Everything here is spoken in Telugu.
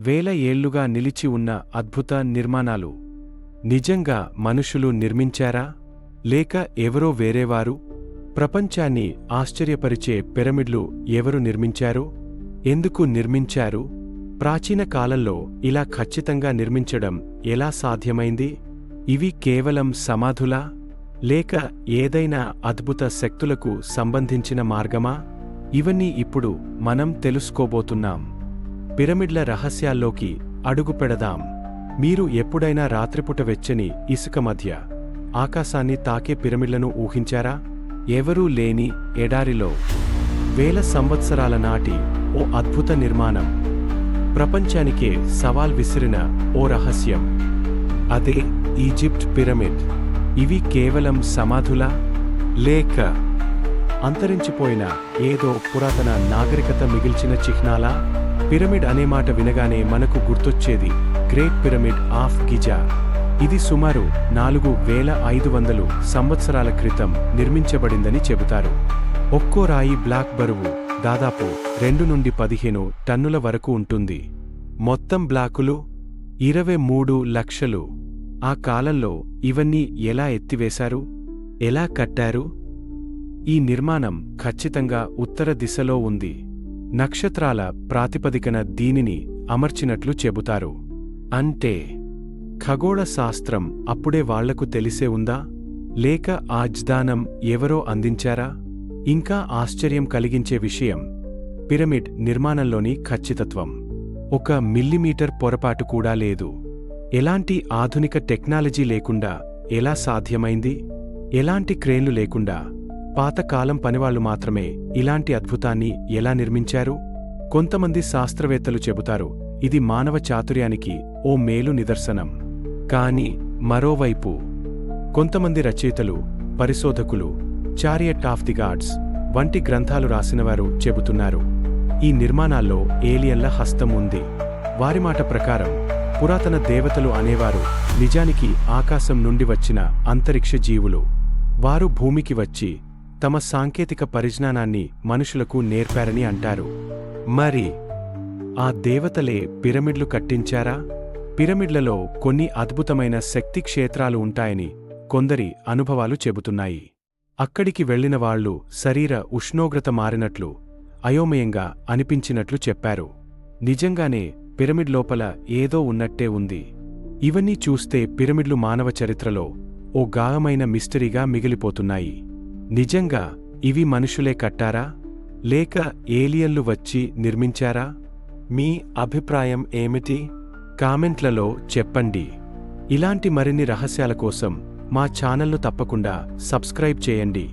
వేల ఏళ్ళుగా నిలిచి ఉన్న అద్భుత నిర్మాణాలు. నిజంగా మనుషులు నిర్మించారా? లేక ఎవరో వేరేవారు? ప్రపంచాన్ని ఆశ్చర్యపరిచే పిరమిడ్లు ఎవరు నిర్మించారు? ఎందుకు నిర్మించారు? ప్రాచీన కాలంలో ఇలా ఖచ్చితంగా నిర్మించడం ఎలా సాధ్యమైంది? ఇవి కేవలం సమాధులా? లేక ఏదైనా అద్భుత శక్తులకు సంబంధించిన మార్గమా? ఇవన్నీ ఇప్పుడు మనం తెలుసుకోబోతున్నాం. పిరమిడ్ల రహస్యాల్లోకి అడుగు పెడదాం. మీరు ఎప్పుడైనా రాత్రిపుట వెచ్చని ఇసుక మధ్య ఆకాశాన్ని తాకే పిరమిడ్లను ఊహించారా? ఎవరూ లేని ఎడారిలో వేల సంవత్సరాల నాటి ఓ అద్భుత నిర్మాణం. ప్రపంచానికే సవాల్ విసిరిన ఓ రహస్యం. అదే ఈజిప్ట్ పిరమిడ్. ఇవి కేవలం సమాధులా లేక అంతరించిపోయిన ఏదో పురాతన నాగరికత మిగిల్చిన చిహ్నాలా? పిరమిడ్ అనే మాట వినగానే మనకు గుర్తొచ్చేది గ్రేట్ పిరమిడ్ ఆఫ్ గిజా. ఇది సుమారు నాలుగు వేల ఐదు వందలు సంవత్సరాల క్రితం నిర్మించబడిందని చెబుతారు. ఒక్కో రాయి బ్లాక్ బరువు దాదాపు రెండు నుండి పదిహేను టన్నుల వరకు ఉంటుంది. మొత్తం బ్లాకులు ఇరవై మూడు లక్షలు. ఆ కాలంలో ఇవన్నీ ఎలా ఎత్తివేశారు? ఎలా కట్టారు? ఈ నిర్మాణం ఖచ్చితంగా ఉత్తర దిశలో ఉంది. నక్షత్రాల ప్రాతిపదికన దీనిని అమర్చినట్లు చెబుతారు. అంటే ఖగోళ శాస్త్రం అప్పుడే వాళ్ళకు తెలిసే ఉందా? లేక ఆజ్దానం ఎవరో అందించారా? ఇంకా ఆశ్చర్యం కలిగించే విషయం పిరమిడ్ నిర్మాణంలోని ఖచ్చితత్వం. ఒక మిల్లీమీటర్ పొరపాటు కూడా లేదు. ఎలాంటి ఆధునిక టెక్నాలజీ లేకుండా ఎలా సాధ్యమైంది? ఎలాంటి క్రేన్లు లేకుండా పాతకాలం పనివాళ్ళు మాత్రమే ఇలాంటి అద్భుతాన్ని ఎలా నిర్మించారు? కొంతమంది శాస్త్రవేత్తలు చెబుతారు ఇది మానవ చాతుర్యానికి ఓ మేలు నిదర్శనం. కాని మరోవైపు కొంతమంది రచయితలు పరిశోధకులు చారియట్ ఆఫ్ ది గాడ్స్ వంటి గ్రంథాలు రాసినవారు చెబుతున్నారు. ఈ నిర్మాణాల్లో ఏలియన్ల హస్తం ఉంది. వారి మాట ప్రకారం పురాతన దేవతలు అనేవారు నిజానికి ఆకాశం నుండి వచ్చిన అంతరిక్ష జీవులు. వారు భూమికి వచ్చి తమ సాంకేతిక పరిజ్ఞానాన్ని మనుషులకు నేర్పారని అంటారు. మరి ఆ దేవతలే పిరమిడ్లు కట్టించారా? పిరమిడ్లలో కొన్ని అద్భుతమైన శక్తి క్షేత్రాలు ఉంటాయని కొందరి అనుభవాలు చెబుతున్నాయి. అక్కడికి వెళ్ళిన వాళ్ళు శరీర ఉష్ణోగ్రత మారినట్లు అయోమయంగా అనిపించినట్లు చెప్పారు. నిజంగానే పిరమిడ్ లోపల ఏదో ఉన్నట్టే ఉంది. ఇవన్నీ చూస్తే పిరమిడ్లు మానవ చరిత్రలో ఓ గాఢమైన మిస్టరీగా మిగిలిపోతున్నాయి. నిజంగా ఇవి మనుషులే కట్టారా? లేక ఏలియన్లు వచ్చి నిర్మించారా? మీ అభిప్రాయం ఏమిటి? కామెంట్లలో చెప్పండి. ఇలాంటి మరిన్ని రహస్యాల కోసం మా ఛానల్ను తప్పకుండా సబ్స్క్రైబ్ చేయండి.